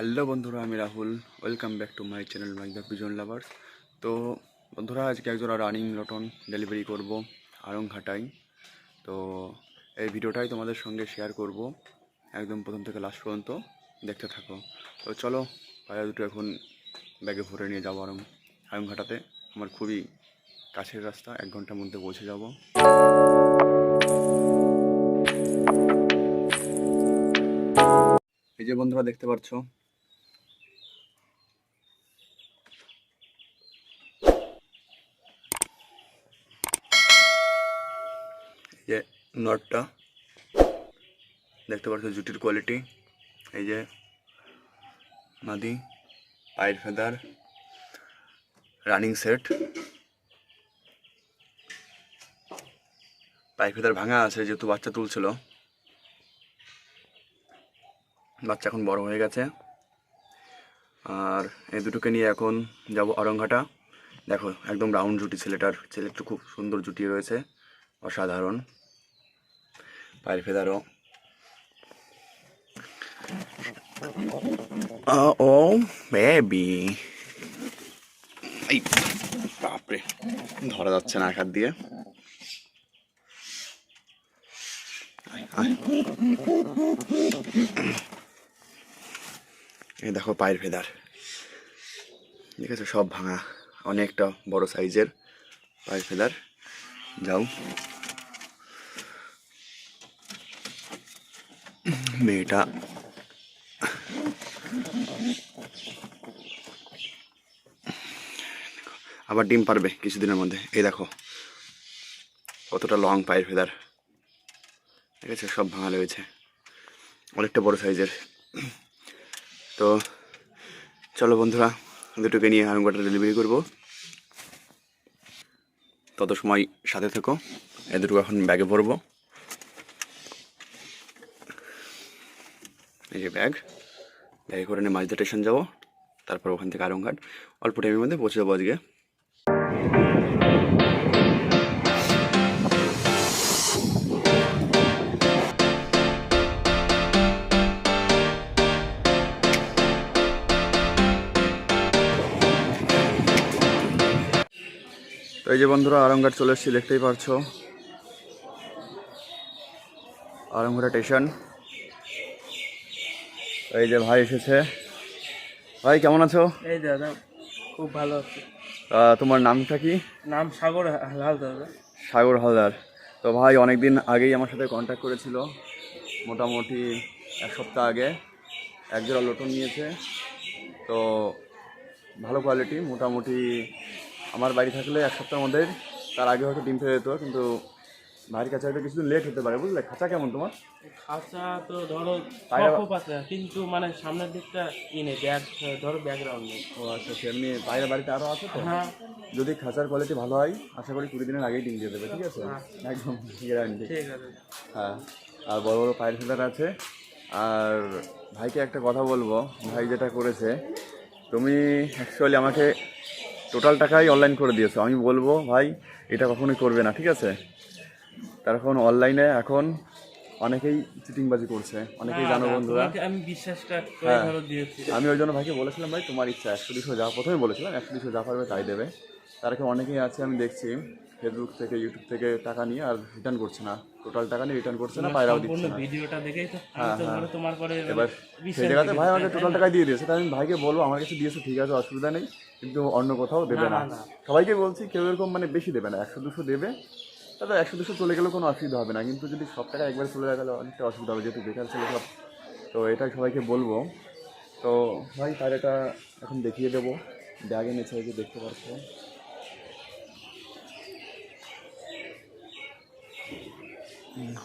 Hello বন্ধুরা, আমি Rahul. Welcome back to my channel my the pigeon lover তো বন্ধুরা, আজকে একজোড়া রানিং লটন ডেলিভারি করব আড়ংঘাটায় তো এই ভিডিওটাই তোমাদের সঙ্গে শেয়ার করব, একদম প্রথম থেকে লাস্ট পর্যন্ত দেখতে থাকো। তো চলো পায়রা দুটো এখন ব্যাগে ভরে নিয়ে যাব আরং আড়ংঘাটাতে। আমার খুবই কাছের রাস্তা, এক ঘণ্টার মধ্যে পৌঁছে যাব। এই যে বন্ধুরা, দেখতে পাচ্ছ এই যে নটটা। দেখতে পাচ্ছ জুটির কোয়ালিটি এই যে মাদি, পায়ের ফেদার রানিং সেট পায়ের ফেদার ভাঙা আছে, যেহেতু বাচ্চা তুলছিল। বাচ্চা এখন বড় হয়ে গেছে। আর এই দুটোকে নিয়ে এখন যাব অরংঘাটা দেখো, একদম রাউন্ড জুটি ছেলেটার। ছেলেটা খুব সুন্দর জুটি রয়েছে। অসাধারণ। পায়ের ফেদারও ও বেবি এই বাপরে ধরা যাচ্ছে না এক দিয়ে। এই দেখো পায়ের ফেদার। ঠিক আছে সব ভাঙা অনেকটা বড় সাইজের পায়ের ফেদার। যাও। মেয়েটা। আবার ডিম পারবে কিছুদিনের মধ্যে। এই দেখো, কতটা লং পায়ের ফেদার ঠিক আছে, সব ভাঙা রয়েছে অনেকটা বড় সাইজের তো চলো বন্ধুরা, দুটোকে নিয়ে আরঙ্গটা ডেলিভারি করব। তত সময় সাথে থেকো। এই দুটো এখন ব্যাগে ভরবো। এই যে ব্যাগ, ব্যাগে করে নিয়ে মাঝদা স্টেশন যাব, তারপর ওখান থেকে আরংঘাট অল্প টাইমের মধ্যে পৌঁছে যাব আজকে। এই যে বন্ধুরা আরংঘাট চলে এসেছি, দেখতেই পারছ। আরংঘাটা স্টেশন এই যে ভাই এসেছে। ভাই কেমন আছো? এই দাদা খুব ভালো আছে। তোমার নামটা কি? নাম সাগর হাল দাদা। সাগর হালদার। তো ভাই অনেকদিন আগেই আমার সাথে কন্ট্যাক্ট করেছিল মোটামুটি এক সপ্তাহ আগে। এক জোড়া লোটন নিয়েছে। তো ভালো কোয়ালিটি মোটামুটি আমার বাড়ি থাকলে এক সপ্তাহের মধ্যে তার আগে হয়তো ডিম ফেলে যেত কিন্তু ভাইয়ের কাছে হয়তো কিছুদিন লেট হতে পারে বুঝলে? খাঁচা কেমন তোমার? খাঁচা তো ধরো খুব আছে কিন্তু মানে সামনের দিকটা ই নেই ব্যাগ ধরো ব্যাকগ্রাউন্ড নেই। ও আচ্ছা সেমনি বাইরে বাড়িতে আরও আছে তো? হ্যাঁ। যদি খাঁচার কোয়ালিটি ভালো হয় আশা করি কুড়ি দিনের আগেই ডিম দিয়ে দেবে ঠিক আছে? একদম গ্যারান্টি ঠিক আছে। হ্যাঁ আর বড় বড় পায়ের ফেদার আছে। আর ভাইকে একটা কথা বলব ভাই যেটা করেছে তুমি অ্যাকচুয়ালি আমাকে টোটাল টাকাই অনলাইন করে দিয়েছ। আমি বলব ভাই এটা কখনোই করবে না ঠিক আছে? এখন অনলাইনে এখন অনেকেই চিটিংবাজি করছে অনেকেই জানো বন্ধুরা আমি বিশ্বাসটা করে হ্যাঁ। ধরো দিয়েছি আমি ওই জন্য ভাইকে বলেছিলাম ভাই তোমার ইচ্ছা একশো দুশো যা প্রথমে বলেছিলাম একশো দুশো যা পারবে তাই দেবে তার এখন অনেকেই আছে আমি দেখছি ফেসবুক থেকে ইউটিউব থেকে টাকা নিয়ে আর রিটার্ন করছে না টোটাল টাকা নিয়ে রিটার্ন করছে না পায়রাও দিচ্ছে না ভিডিওটা দেখেই তো আমি হ্যাঁ, তো হ্যাঁ। তোমার পরে এবার বিশ্বাস সেই জায়গাতে ভাই আমাকে টোটাল? টাকা দিয়ে দিয়েছে তাই আমি ভাইকে বলব আমার কাছে দিয়েছে ঠিক আছে অসুবিধা নেই কিন্তু অন্য কোথাও দেবে না। সবাইকে বলছি কেউ এরকম মানে বেশি দেবে না একশো দুশো দেবে তাতে একশো দুশো চলে গেলেও কোনো অসুবিধা হবে না। কিন্তু যদি সব টাকা একবারে চলে গেলে অনেকটা অসুবিধা হবে, যেহেতু বেকার ছেলে সব। তো এটা সবাইকে বলব। তো ভাই তার এটা এখন দেখিয়ে দেবো। ব্যাগে নিচে যে দেখতে পাচ্ছ।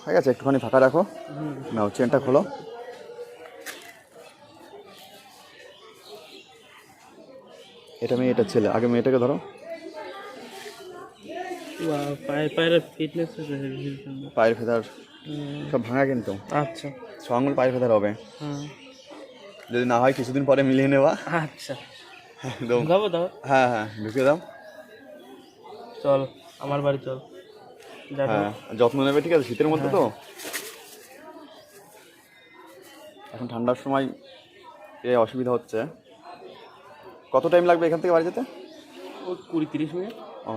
হয়ে গেছে, একটুখানি ফাঁকা রাখো। নাও, চেনটা খোলো। এটা মেয়ে এটা ছেলে, আগে মেয়েটাকে ধরো। পায়ের ফিটনেস পায়ের ফেদার। সব ভাঙা কিন্তু। আচ্ছা। ছ আঙুল পায়ের ফেদার হবে। হ্যাঁ যদি না হয় কিছুদিন পরে মিলিয়ে নেওয়া। আচ্ছা। যাব দাও হ্যাঁ হ্যাঁ ঢুকিয়ে দাও। চল আমার বাড়ি চল। হ্যাঁ যত্ন নেবে ঠিক আছে? শীতের মধ্যে তো। এখন ঠান্ডার সময় এ অসুবিধা হচ্ছে। কত টাইম লাগবে এখান থেকে বাড়ি যেতে? কুড়ি তিরিশ মিনিট। ও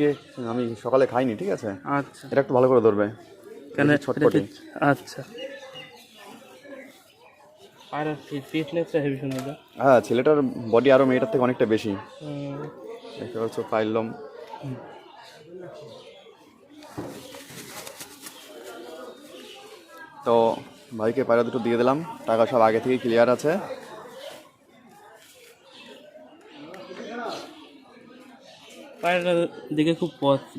গিয়ে আমি সকালে খাইনি ঠিক আছে? আচ্ছা। এটা একটু ভালো করে ধরবে। কেন ছটপটে। আচ্ছা। আর ফিটনেসটা হেভি সুন্দর হ্যাঁ ছেলেটার বডি আরও মেয়েটার থেকে অনেকটা বেশি। দেখতে পাচ্ছ পাইলম। তো ভাইকে পায়রা দুটো দিয়ে দিলাম টাকা সব আগে থেকে ক্লিয়ার আছে। পায়রাটা দেখে খুব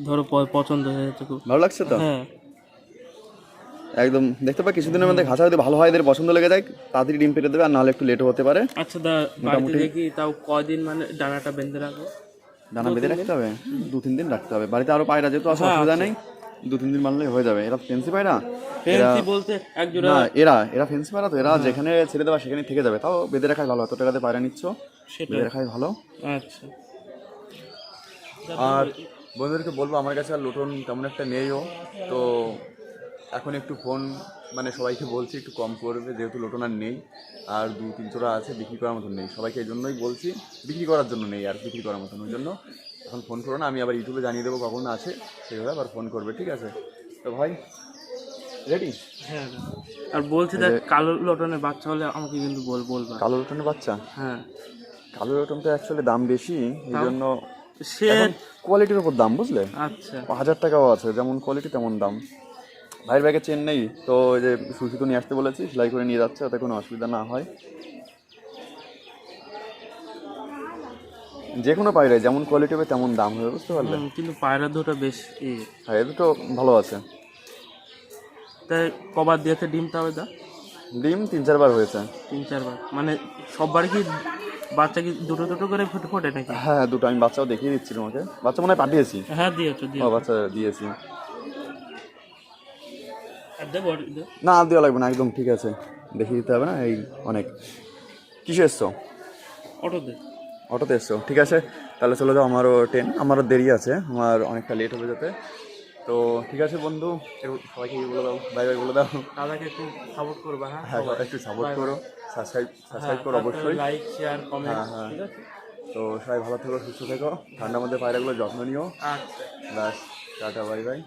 ধরো পছন্দ হয়েছে খুব। ভালো লাগছে তো? হ্যাঁ। একদম দেখতে পাই কিছুদিনের মধ্যে ঘাসা যদি ভালো হয় এদের পছন্দ লেগে যায় তাড়াতাড়ি ডিম পেটে দেবে আর নাহলে একটু লেটও হতে পারে। আচ্ছা দা বাড়িতে দেখি তাও কদিন মানে ডানাটা বেঁধে রাখো দানা বেঁধে রাখতে হবে? দু তিন দিন রাখতে হবে। বাড়িতে আরও পায়রা যেহেতু হ্যাঁ, অসুবিধা নেই দু তিন দিন মানলে হয়ে যাবে। এরা ফেন্সি পায়রা? ফেন্সি বলতে এক জোড়া না এরা এরা ফেন্সি পায়রা তো এরা যেখানে ছেড়ে দেওয়া সেখানে থেকে যাবে। তাও বেঁধে রাখাই ভালো এত টাকাতে পায়রা নিচ্ছ সেটা বেঁধে রাখাই ভালো। আচ্ছা। আর বন্ধুদেরকে বলব আমার কাছে আর লোটন তেমন একটা নেইও। তো এখন একটু ফোন মানে সবাইকে বলছি একটু কম করবে যেহেতু লোটন আর নেই। আর দু তিন চোরা আছে বিক্রি করার মতন নেই। সবাইকে এই জন্যই বলছি বিক্রি করার জন্য নেই আর বিক্রি করার মতন ওই জন্য এখন ফোন করো না আমি আবার ইউটিউবে জানিয়ে দেবো কখন আছে সেইভাবে আবার ফোন করবে ঠিক আছে? তো ভাই রেডি হ্যাঁ আর বলছি দেখ কালো লটনের বাচ্চা হলে আমাকে কিন্তু বল বলবা। কালো লোটনের বাচ্চা? হ্যাঁ। কালো লোটনটা অ্যাকচুয়ালি দাম বেশি এই জন্য সে কোয়ালিটির উপর দাম বুঝলে? আচ্ছা। হাজার টাকাও আছে যেমন কোয়ালিটি তেমন দাম। ভাইয়ের ব্যাগে চেন নেই তো ওই যে সুসুতো নিয়ে আসতে বলেছি সেলাই করে নিয়ে যাচ্ছে ওতে কোনো অসুবিধা না হয়। যে কোনো পায়রা যেমন কোয়ালিটি হবে তেমন দাম হবে বুঝতে পারলে? কিন্তু পায়রা দুটো বেশ ই। এ দুটো ভালো আছে। তাই কবার দিয়েছে ডিম তাহলে দা? ডিম তিন চারবার হয়েছে। তিন চারবার। মানে সববার কি বাচ্চা কি দুটো দুটো করে ফুটে ফোটে নাকি? হ্যাঁ দুটো। আমি বাচ্চাও দেখিয়ে দিচ্ছি তোমাকে। বাচ্চা মনে হয় পাঠিয়েছি। হ্যাঁ দিয়েছ দিয়েছ। বাচ্চা দিয়েছি। না আর দেওয়া লাগবে না একদম ঠিক আছে। দেখিয়ে দিতে হবে না এই অনেক। কিসে এসছো? অটো দে অটোতে এসছো ঠিক আছে। তাহলে চলে যাও আমারও ট্রেন। আমারও দেরি আছে আমার অনেকটা লেট হবে যেতে। তো ঠিক আছে বন্ধু সবাইকে ইয়ে বলে দাও বাই বাই বলে দাও। দাদাকে একটু সাপোর্ট করবা হ্যাঁ? হ্যাঁ একটু সাপোর্ট করো সাবস্ক্রাইব সাবস্ক্রাইব করো অবশ্যই। লাইক শেয়ার কমেন্ট হ্যাঁ, হ্যাঁ। তো সবাই ভালো থেকো সুস্থ থেকো। ঠান্ডার মধ্যে পায়রাগুলো যত্ন নিও। আচ্ছা। ব্যাস টাটা বাই বাই